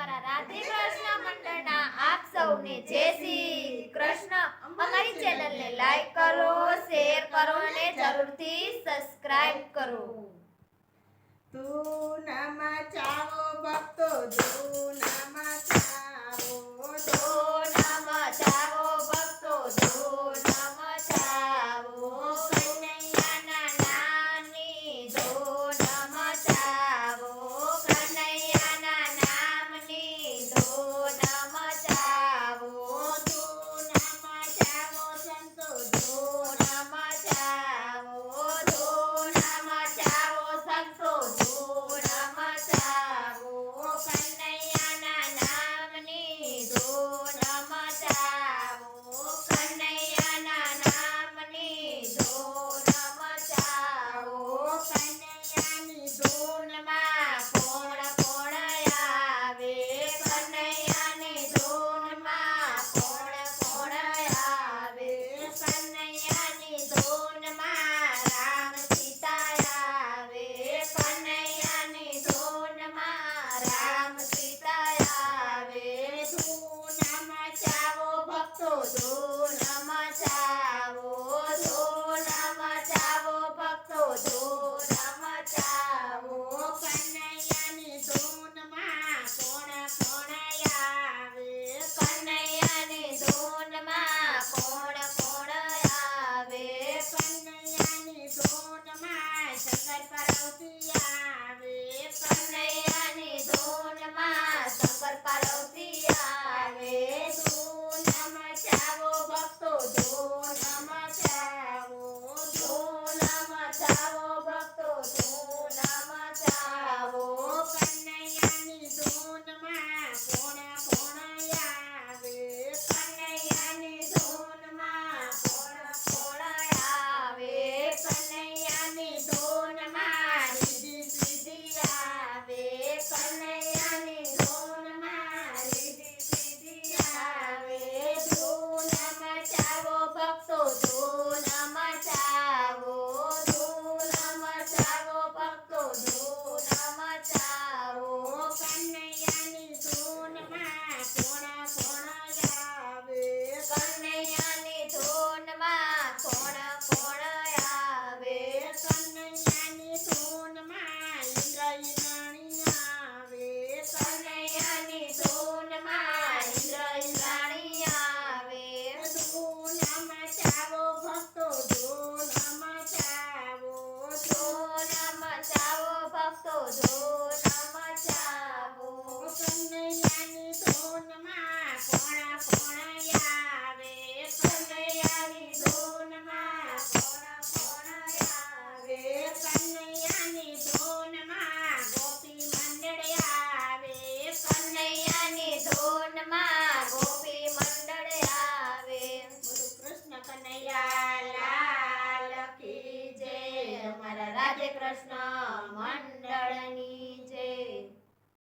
મારા રાધે કૃષ્ણ મંડળના શ્રી કૃષ્ણ. અમારી ચેનલને લાઈક કરો શેર કરો અને જરૂરથી સબસ્ક્રાઇબ કરો. તું નામ Father. રાધે કૃષ્ણ મંડળની.